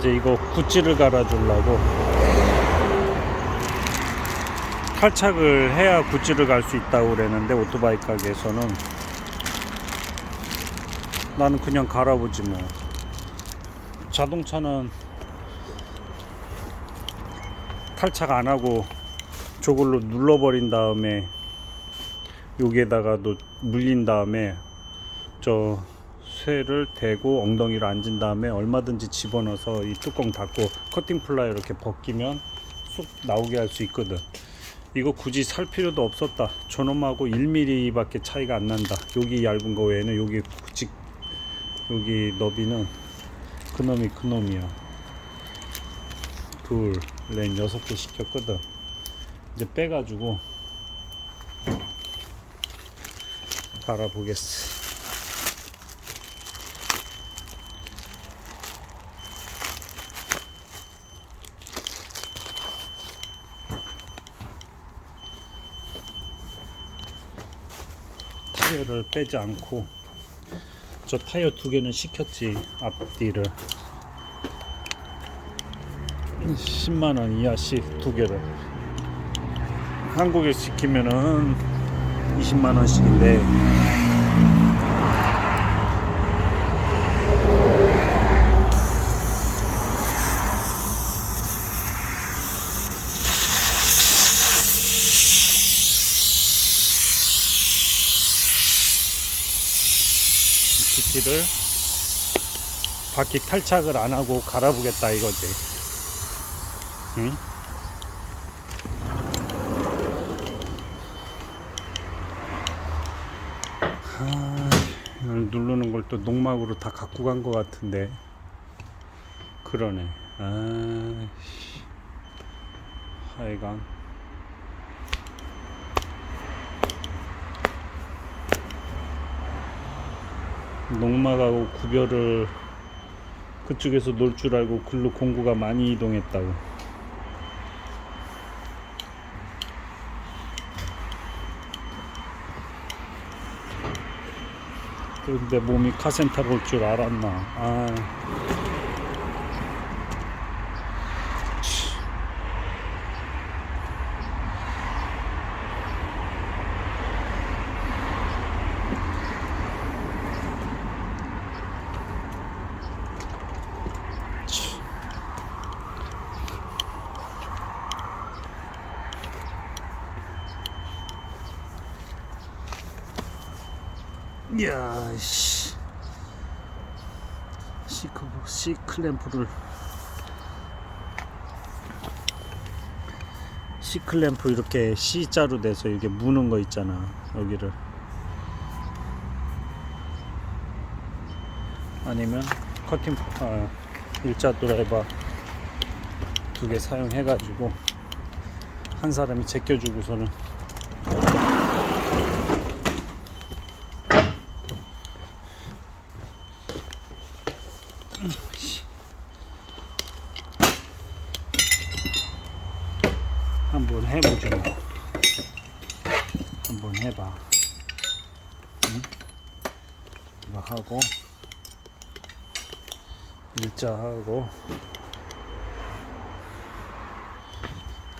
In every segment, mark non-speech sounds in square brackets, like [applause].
이제 이거 굿즈를 갈아주려고 탈착을 해야 굿즈를 갈 수 있다고 그랬는데 오토바이 가게에서는 나는 그냥 갈아보지 뭐. 자동차는 탈착 안 하고 저걸로 눌러버린 다음에 여기에다가도 물린 다음에 저 쇠를 대고 엉덩이로 앉은 다음에 얼마든지 집어넣어서 이 뚜껑 닫고 커팅 플라이 이렇게 벗기면 쑥 나오게 할 수 있거든. 이거 굳이 살 필요도 없었다. 저놈하고 1mm 밖에 차이가 안 난다. 여기 얇은 거 외에는 여기 굳이 여기 너비는 그놈이 그놈이야. 둘넷 여섯 개 시켰거든. 이제 빼가지고 갈아보겠어 타이어를 빼지 않고 저 타이어 두 개는 시켰지 앞뒤를. 10만원 이하씩 두 개를. 한국에 시키면은 20만원씩인데 GT를 바퀴 탈착을 안 하고 갈아보겠다 이거지. 응? 아, 누르는 걸 또 농막으로 다 갖고 간 것 같은데. 그러네. 아, 씨. 하여간. 농막하고 구별을 그쪽에서 놀 줄 알고 글로 공구가 많이 이동했다고. 그런데 몸이 카센터로 올줄 알았나. 아. 야, 씨. 시크, 시클램프를. C클램프 이렇게 C자로 돼서 이렇게 무는 거 있잖아. 여기를. 아니면 커팅, 아, 일자 드라이버 두 개 사용해가지고 한 사람이 제껴주고서는 한번 해보죠. 뭐. 한번 해봐. 응? 이거 하고 일자 하고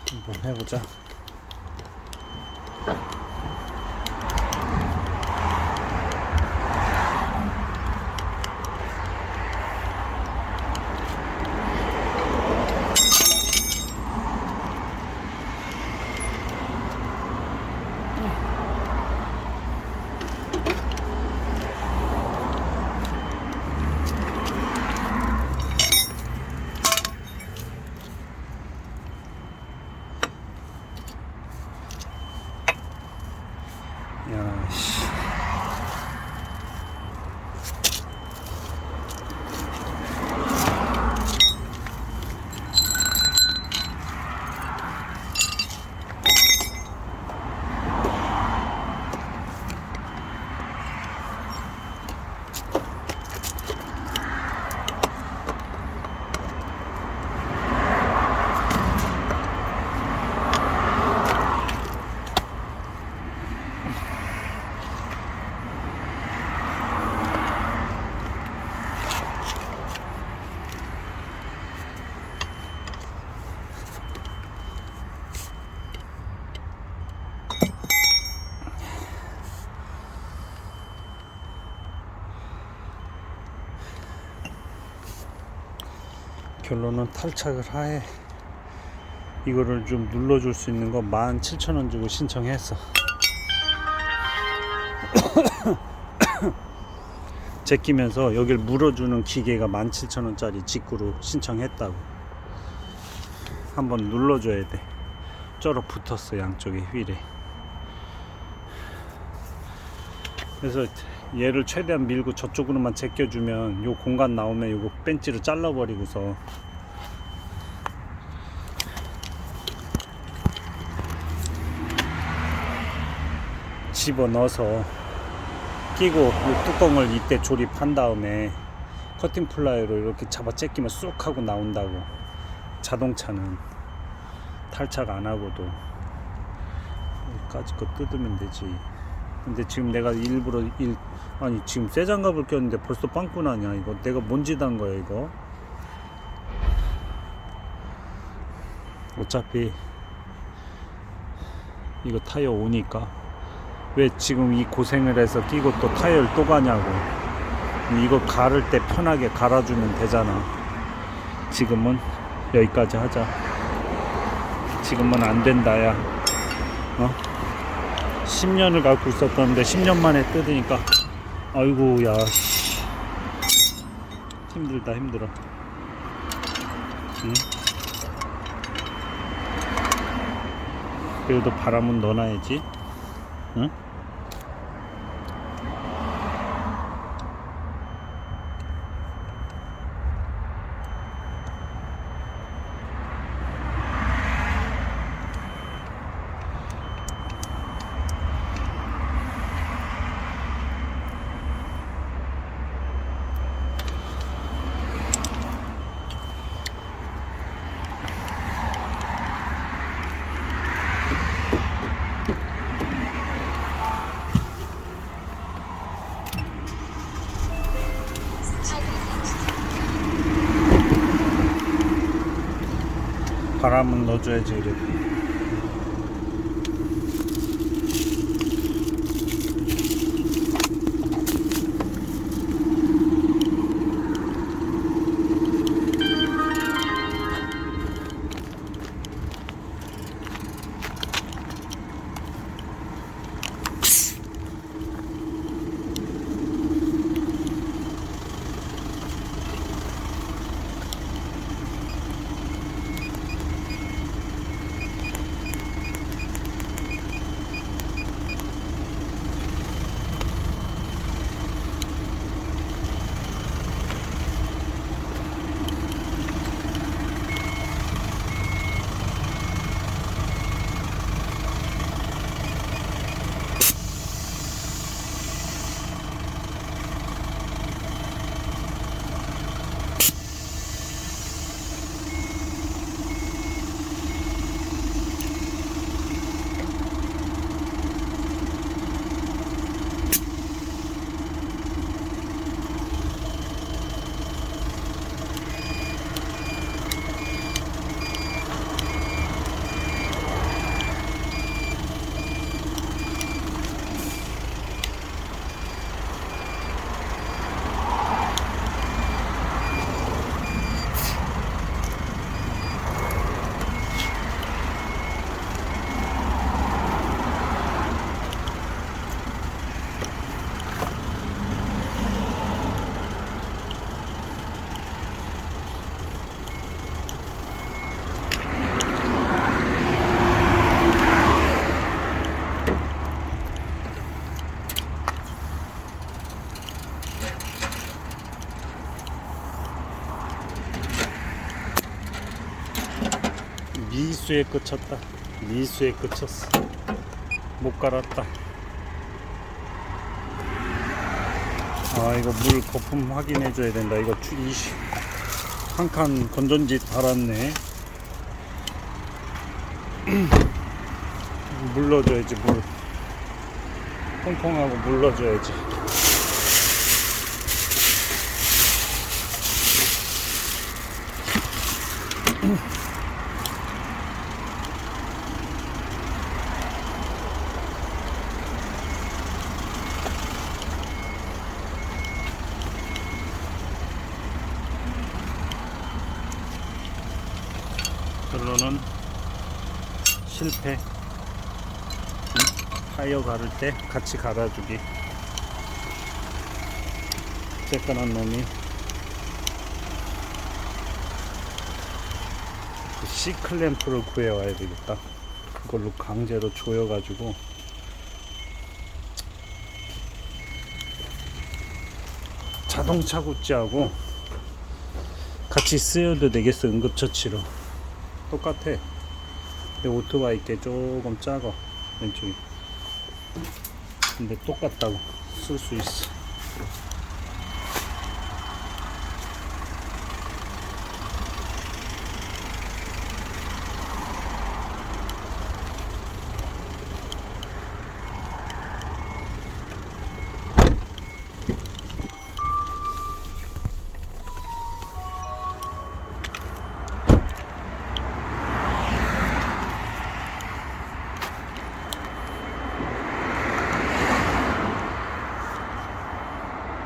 한번 해보자. 결론은 탈착을 하에 이거를 좀 눌러줄 수 있는 거 17,000원 주고 신청했어 [coughs] 제끼면서 여길 물어주는 기계가 17,000원짜리 직구로 신청했다고. 한번 눌러줘야 돼. 쩔어 붙었어 양쪽에 휠에. 그래서 얘를 최대한 밀고 저쪽으로만 제껴주면 요 공간 나오면 요거 벤치로 잘라버리고서. 집어 넣어서 끼고 이 뚜껑을 이때 조립한 다음에 커팅 플라이로 이렇게 잡아 제끼면 쏙 하고 나온다고. 자동차는 탈착 안 하고도 여기까지 거 뜯으면 되지. 근데 지금 내가 일부러 일 아니 지금 새 장갑을 꼈는데 벌써 빵꾸 나냐 이거? 내가 한 거야 이거? 어차피 이거 타이어 오니까. 왜 지금 이 고생을 해서 끼고 또 타이어를 또 가냐고. 이거 갈을 때 편하게 갈아주면 되잖아. 지금은 여기까지 하자. 지금은 안 된다야. 어? 10년을 갖고 있었던데 10년 만에 뜯으니까 아이고 야 씨. 힘들다 힘들어 응? 그래도 바람은 넣어놔야지 응? 바람은 넣어줘야지 그래도 미수에 끝쳤다. 미수에 끝쳤어. 못 갈았다. 아 이거 물 거품 확인해 줘야 된다. 이거 이시 한칸 건전지 달았네. [clears throat] 물러줘야지 물. 퐁퐁하고 물러줘야지. [clears throat] 실패. 응? 타이어 가를 때 같이 갈아주기. 쬐끈한 놈이 그 C클램프를 구해와야 되겠다. 그걸로 강제로 조여가지고 자동차 굿즈하고 같이 쓰여도 되겠어 응급처치로 똑같아 오토바이 게 조금 작아 왼쪽이. 근데 똑같다고 쓸 수 있어